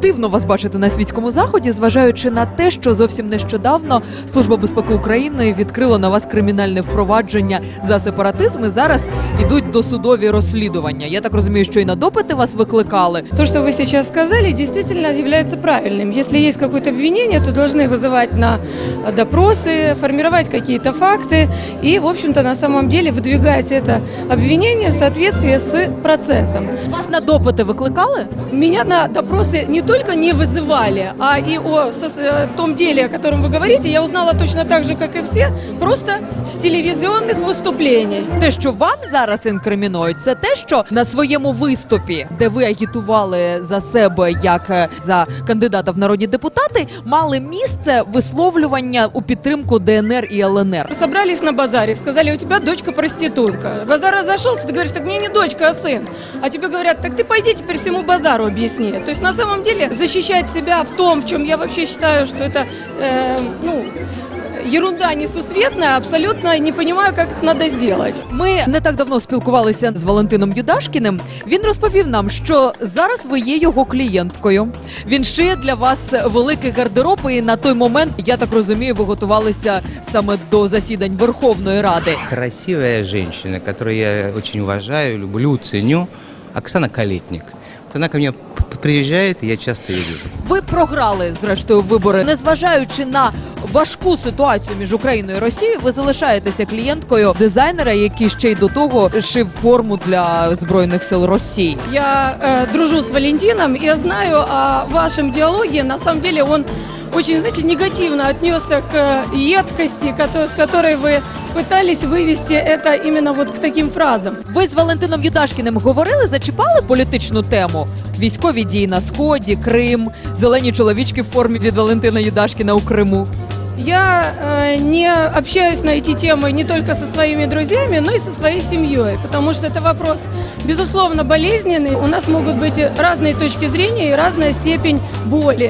дивно вас бачити на світському заході, зважаючи на те, що зовсім нещодавно Служба безпеки України відкрила на вас кримінальне впровадження за сепаратизм. І зараз ідуть досудові розслідування. Я так розумію, що і на допити вас викликали. То, что вы сейчас сказали, действительно является правильным. Если есть какое-то обвинение, то должны вызывать на допросы, формировать какие-то факты и, в общем-то, на самом деле выдвигать это обвинение в соответствии с процессом. Вас на допити викликали? Меня на допросы не только не вызывали, а и о сос- э, том деле, о котором вы говорите, я узнала точно так же, как и все, просто с телевизионных выступлений. Те, що вам зараз інкримінують, це те, що на своєму виступі, де ви агітували за себе як е, за кандидата в народні депутати, мали місце висловлювання у підтримку ДНР і ЛНР. Собрались на базаре, сказали, у тебя дочка проститутка. Базар разошелся, ты говоришь, так мне не дочка, а сын. А тебе говорят, так ты пойди теперь всему базару объясни. То есть на самом деле защищать себя в том, в чем я вообще считаю, что это, э, ну, ерунда несусветная, абсолютно не понимаю, как это надо сделать. Ми не так давно спілкувалися з Валентином Юдашкіним. Він розповів нам, що зараз ви є його клієнткою. Він шиє для вас великий гардероб, і на той момент, я так розумію, ви готувалися саме до засідань Верховної Ради. Красивая женщина, которую я очень уважаю, люблю, ценю, Оксана Калетник. Она ко мне приезжает, и я часто ее вижу. Ви програли зрештою вибори, незважаючи на важку ситуацію між Україною і Росією, ви залишаєтеся клієнткою дизайнера, який ще й до того шив форму для збройних сил Росії. Я э, дружу с Валентином, и я знаю о вашем диалоге. На самом деле он очень, знаете, негативно отнесся к едкости, кото- с которой вы пытались вывести это именно вот к таким фразам. Ви з Валентином Юдашкіним говорили, зачіпали політичну тему? Військові дії на сході, Крим, зелені чоловічки в формі від Валентина Юдашкіна у Криму. Я э, не общаюсь на эти темы не только со своими друзьями, но и со своей семьей, потому что это вопрос, безусловно, болезненный. У нас могут быть разные точки зрения и разная степень боли.